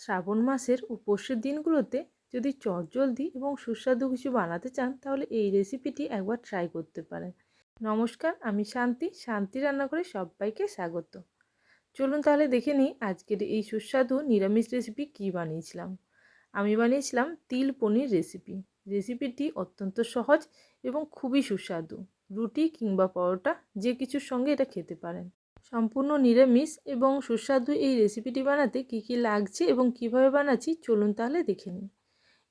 শ্রাবণ মাসের উপোসের দিনগুলোতে যদি চটজলদি এবং সুস্বাদু কিছু বানাতে চান, তাহলে এই রেসিপিটি একবার ট্রাই করতে পারেন। নমস্কার, আমি শান্তি। শান্তি রান্নাঘরে সবাইকে স্বাগত। চলুন তাহলে দেখে নিই আজকের এই সুস্বাদু নিরামিষ রেসিপি কী বানিয়েছিলাম। আমি বানিয়েছিলাম তিল পনির রেসিপি রেসিপিটি অত্যন্ত সহজ এবং খুবই সুস্বাদু। রুটি কিংবা পরোটা যে কিছুর সঙ্গে এটা খেতে পারেন। সম্পূর্ণ নিরামিষ এবং সুস্বাদু এই রেসিপিটি বানাতে কী কী লাগছে এবং কীভাবে বানাচ্ছি চলুন তাহলে দেখে নিই।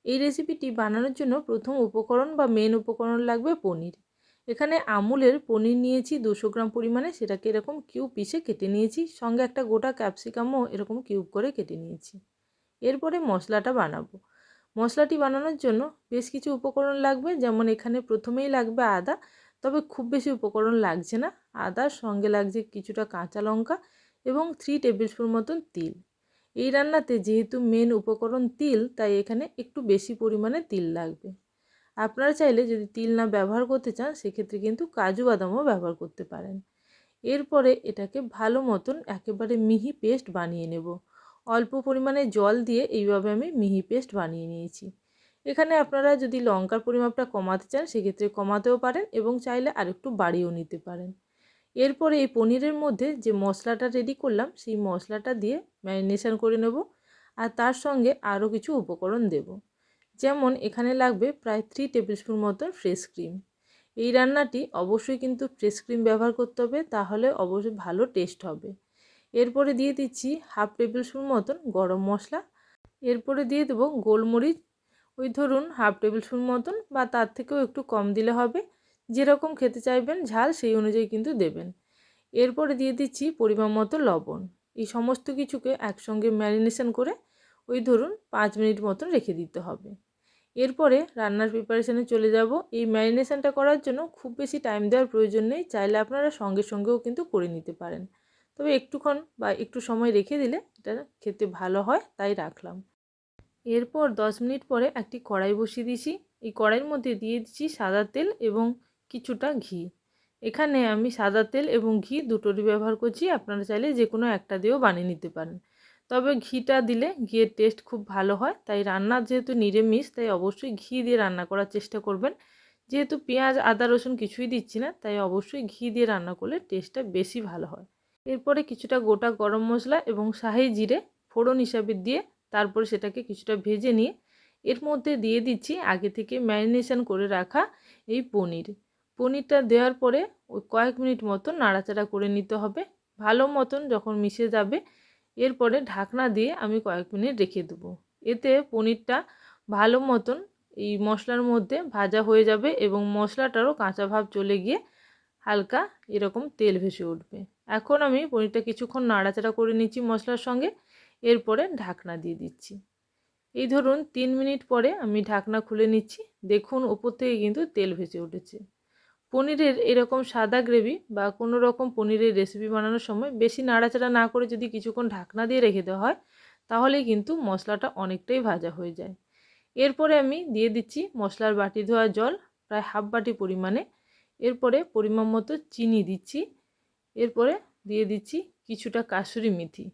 এই রেসিপিটি বানানোর জন্য প্রথম উপকরণ বা মেন উপকরণ লাগবে পনির। এখানে আমুলের পনির নিয়েছি দুশো গ্রাম পরিমাণে, সেটাকে এরকম কিউব পিসে কেটে নিয়েছি, সঙ্গে একটা গোটা ক্যাপসিকামও এরকম কিউব করে কেটে নিয়েছি। এরপরে মশলাটা বানাবো। মশলাটি বানানোর জন্য বেশ কিছু উপকরণ লাগবে, যেমন এখানে প্রথমেই লাগবে আদা তবে খুব বেশি উপকরণ লাগছে না। আদার সঙ্গে লাগছে কিছুটা কাঁচা লঙ্কা এবং থ্রি টেবিল স্পুন মতন তিল। এই রান্নাতে যেহেতু মেন উপকরণ তিল, তাই এখানে একটু বেশি পরিমাণে তিল লাগবে। আপনারা চাইলে যদি তিল না ব্যবহার করতে চান, সেক্ষেত্রে কিন্তু কাজু বাদামও ব্যবহার করতে পারেন। এরপরে এটাকে ভালো মতন একেবারে মিহি পেস্ট বানিয়ে নেব। অল্প পরিমাণে জল দিয়ে এইভাবে আমি মিহি পেস্ট বানিয়ে নিয়েছি। এখানে আপনারা যদি লঙ্কার পরিমাপটা কমাতে চান, সেক্ষেত্রে কমাতেও পারেন এবং চাইলে আরেকটু বাড়িয়েও নিতে পারেন। এরপরে এই পনিরের মধ্যে যে মশলাটা রেডি করলাম, সেই মশলাটা দিয়ে ম্যারিনেশন করে নেব আর তার সঙ্গে আরও কিছু উপকরণ দেব। যেমন এখানে লাগবে প্রায় থ্রি টেবিল স্পুন মতন ফ্রেশ ক্রিম এই রান্নাটি অবশ্যই কিন্তু ফ্রেশ ক্রিম ব্যবহার করতে হবে, তাহলে অবশ্যই ভালো টেস্ট হবে। এরপরে দিয়ে দিচ্ছি হাফ টেবিল স্পুন মতন গরম মশলা। এরপরে দিয়ে দেবো গোলমরিচ ওই ধরুন হাফ টেবিল স্পুন মতন বা তার থেকেও একটু কম দিলে হবে। যেরকম খেতে চাইবেন ঝাল, সেই অনুযায়ী কিন্তু দেবেন। এরপরে দিয়ে দিচ্ছি পরিমাণ মতো লবণ। এই সমস্ত কিছুকে একসঙ্গে ম্যারিনেশন করে ওই ধরুন পাঁচ মিনিট মতন রেখে দিতে হবে। এরপরে রান্নার প্রিপারেশানে চলে যাব। এই ম্যারিনেশনটা করার জন্য খুব বেশি টাইম দেওয়ার প্রয়োজন নেই। চাইলে আপনারা সঙ্গে সঙ্গেও কিন্তু করে নিতে পারেন। তবে একটুক্ষণ বা একটু সময় রেখে দিলে এটা খেতে ভালো হয়, তাই রাখলাম। এরপর দশ মিনিট পরে একটি কড়াই বসিয়ে দিয়েছি। এই কড়াইয়ের মধ্যে দিয়ে দিচ্ছি সাদা তেল এবং কিছুটা ঘি। এখানে আমি সাদা তেল এবং ঘি দুটোরই ব্যবহার করছি। আপনারা চাইলে যে কোনো একটা দিয়েও বানিয়ে নিতে পারেন। তবে ঘিটা দিলে ঘিয়ের টেস্ট খুব ভালো হয়। তাই রান্না যেহেতু নিরামিষ, তাই অবশ্যই ঘি দিয়ে রান্না করার চেষ্টা করবেন। যেহেতু পেঁয়াজ, আদা, রসুন কিছুই দিচ্ছি না, তাই অবশ্যই ঘি দিয়ে রান্না করলে টেস্টটা বেশি ভালো হয়। এরপরে কিছুটা গোটা গরম মশলা এবং শাহি জিরে ফোড়ন হিসাবে দিয়ে তারপরে সেটাকে কিছুটা ভেজে নিয়ে এর মধ্যে দিয়ে দিচ্ছি আগে থেকে ম্যারিনেশন করে রাখা এই পনির। পনিরটা দেওয়ার পরে ওই কয়েক মিনিট মতন নাড়াচাড়া করে নিতে হবে। ভালো মতন যখন মিশে যাবে, এরপরে ঢাকনা দিয়ে আমি কয়েক মিনিট রেখে দেবো। এতে পনিরটা ভালো মতন এই মশলার মধ্যে ভাজা হয়ে যাবে এবং মশলাটারও কাঁচা ভাব চলে গিয়ে হালকা এরকম তেল ভেসে উঠবে। এখন আমি পনিরটা কিছুক্ষণ নাড়াচাড়া করে নিচ্ছি মশলার সঙ্গে। এরপরে ঢাকনা দিয়ে দিচ্ছি। এই ধরুন তিন মিনিট পরে আমি ঢাকনা খুলে নিচ্ছি। দেখুন ওপর থেকে কিন্তু তেল ভেসে উঠেছে। পনিরের এরকম সাদা গ্রেভি বা কোনো রকম পনিরের রেসিপি বানানোর সময় বেশি নাড়াচাড়া না করে যদি কিছুক্ষণ ঢাকনা দিয়ে রেখে দেওয়া হয় তাহলেই কিন্তু মশলাটা অনেকটাই ভাজা হয়ে যায়। এরপরে আমি দিয়ে দিচ্ছি মশলার বাটি ধোয়া জল, প্রায় হাফ বাটি পরিমাণে। এরপরে পরিমাণ মতো চিনি দিচ্ছি। এরপরে দিয়ে দিচ্ছি কিছুটা কাসুরি মেথি।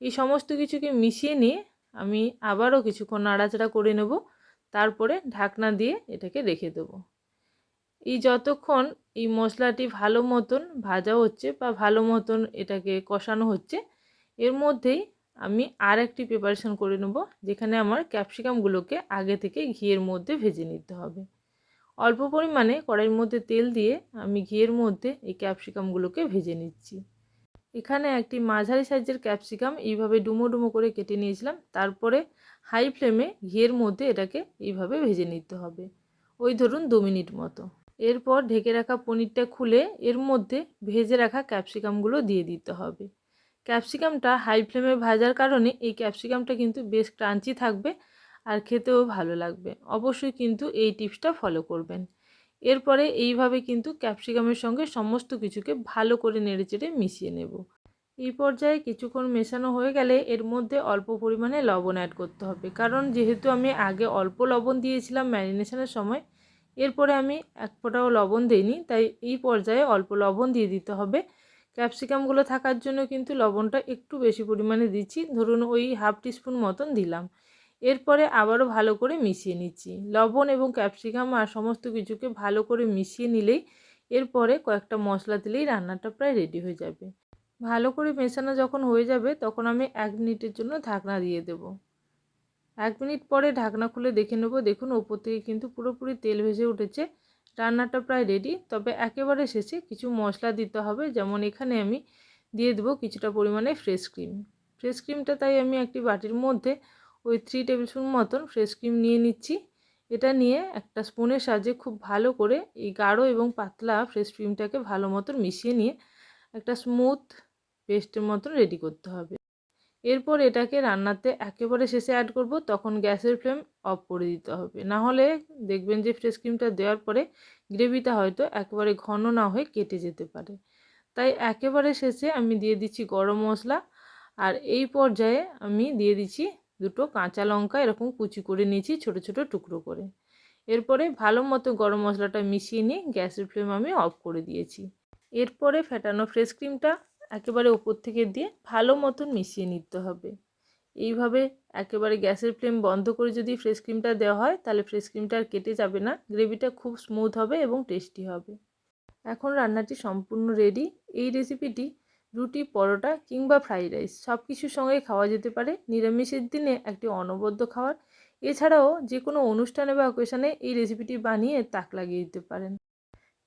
এই সমস্ত কিছুকে মিশিয়ে নিয়ে আমি আবারও কিছুক্ষণ নাড়াচাড়া করে নেব, তারপরে ঢাকনা দিয়ে এটাকে রেখে দেব। এই যতক্ষণ এই মশলাটি ভালো মতন ভাজা হচ্ছে বা ভালো মতন এটাকে কষানো হচ্ছে, এর মধ্যেই আমি আর একটি প্রিপারেশান করে নেব, যেখানে আমার ক্যাপসিকামগুলোকে আগে থেকে ঘিয়ের মধ্যে ভেজে নিতে হবে। অল্প পরিমাণে কড়াইয়ের মধ্যে তেল দিয়ে আমি ঘিয়ের মধ্যে এই ক্যাপসিকামগুলোকে ভেজে নিচ্ছি। এখানে একটি মাঝারি সাইজের ক্যাপসিকাম এইভাবে ডুমো ডুমো করে কেটে নিয়েছিলাম। তারপরে হাই ফ্লেমে ঘিয়ের মধ্যে এটাকে এইভাবে ভেজে নিতে হবে। ওই ধরুন দু মিনিট মতো। এরপর ঢেকে রাখা পনিরটা খুলে এর মধ্যে ভেজে রাখা ক্যাপসিকামগুলো দিয়ে দিতে হবে। ক্যাপসিকামটা হাই ফ্লেমে ভাজার কারণে এই ক্যাপসিকামটা কিন্তু বেশ ক্রাঞ্চি থাকবে আর খেতেও ভালো লাগবে। অবশ্যই কিন্তু এই টিপসটা ফলো করবেন। এরপরে এইভাবে কিন্তু ক্যাপসিকামের সঙ্গে সমস্ত কিছুকে ভালো করে নেড়েচেড়ে মিশিয়ে নেব। এই পর্যায়ে কিছুক্ষণ মেশানো হয়ে গেলে এর মধ্যে অল্প পরিমাণে লবণ অ্যাড করতে হবে। কারণ যেহেতু আমি আগে অল্প লবণ দিয়েছিলাম ম্যারিনেশনের সময়, এরপরে আমি এক ফোঁটাও লবণ দিইনি, তাই এই পর্যায়ে অল্প লবণ দিয়ে দিতে হবে। ক্যাপসিকামগুলো থাকার জন্য কিন্তু লবণটা একটু বেশি পরিমাণে দিচ্ছি। ধরুন ওই হাফ টিস্পুন মতন দিলাম। এরপরে আবারও ভালো করে মিশিয়ে নিচ্ছি। লবণ এবং ক্যাপসিকাম আর সমস্ত কিছুকে ভালো করে মিশিয়ে নিলেই এরপরে কয়েকটা মশলা দিলেই রান্নাটা প্রায় রেডি হয়ে যাবে। ভালো করে মেশানো যখন হয়ে যাবে তখন আমি এক মিনিটের জন্য ঢাকনা দিয়ে দেব। এক মিনিট পরে ঢাকনা খুলে দেখে নেব, দেখুন ওপর থেকে কিন্তু পুরোপুরি তেল ভেসে উঠেছে। রান্নাটা প্রায় রেডি তবে একেবারে শেষে কিছু মশলা দিতে হবে। যেমন এখানে আমি দিয়ে দেবো কিছুটা পরিমাণে ফ্রেশ ক্রিম ফ্রেশ ক্রিমটা তাই আমি একটি বাটির মধ্যে ওই থ্রি টেবিল স্পুন মতন ফ্রেশ ক্রিম নিয়ে নিচ্ছি। এটা নিয়ে একটা স্পুনের সাহায্যে খুব ভালো করে এই গাঢ় এবং পাতলা ফ্রেশ ক্রিমটাকে ভালো মতন মিশিয়ে নিয়ে একটা স্মুথ পেস্টের মতন রেডি করতে হবে। এরপর এটাকে রান্নাতে একেবারে শেষে অ্যাড করব, তখন গ্যাসের ফ্লেম অফ করে দিতে হবে। না হলে দেখবেন যে ফ্রেশ ক্রিমটা দেওয়ার পরে গ্রেভিটা হয়তো একেবারে ঘন না হয়ে কেটে যেতে পারে। তাই একেবারে শেষে আমি দিয়ে দিচ্ছি গরম মশলা, আর এই পর্যায়ে আমি দিয়ে দিচ্ছি দুটো কাঁচা লঙ্কা এরকম কুচি করে নিয়েছি ছোট ছোট টুকরো করে। এরপরে ভালো মতো গরম মশলাটা মিশিয়ে নিয়ে গ্যাসের ফ্লেম আমি অফ করে দিয়েছি। এরপরে ফেটানো ফ্রেশ ক্রিমটা একেবারে ওপর থেকে দিয়ে ভালো মতন মিশিয়ে নিতে হবে। এইভাবে একেবারে গ্যাসের ফ্লেম বন্ধ করে যদি ফ্রেশ ক্রিমটা দেওয়া হয়, তাহলে ফ্রেশ ক্রিমটা আর কেটে যাবে না। গ্রেভিটা খুব স্মুথ হবে এবং টেস্টি হবে। এখন রান্নাটি সম্পূর্ণ রেডি। এই রেসিপিটি রুটি, পরোটা কিংবা ফ্রাইড রাইস সব কিছুর সঙ্গে খাওয়া যেতে পারে। নিরামিষের দিনে একটি অনবদ্য খাবার। এছাড়াও যে কোনো অনুষ্ঠানে বা অকেশনে এই রেসিপিটি বানিয়ে তাক লাগিয়ে দিতে পারেন।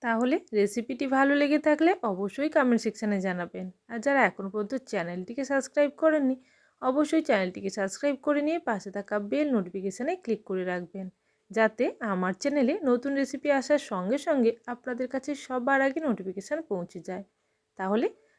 তাহলে রেসিপিটি ভালো লেগে থাকলে অবশ্যই কমেন্ট সেকশানে জানাবেন। আর যারা এখনও পর্যন্ত চ্যানেলটিকে সাবস্ক্রাইব করেননি, অবশ্যই চ্যানেলটিকে সাবস্ক্রাইব করে নিয়ে পাশে থাকা বেল নোটিফিকেশানে ক্লিক করে রাখবেন। যাতে আমার চ্যানেলে নতুন রেসিপি আসার সঙ্গে সঙ্গে আপনাদের কাছে সবার আগে নোটিফিকেশান পৌঁছে যায়। তাহলে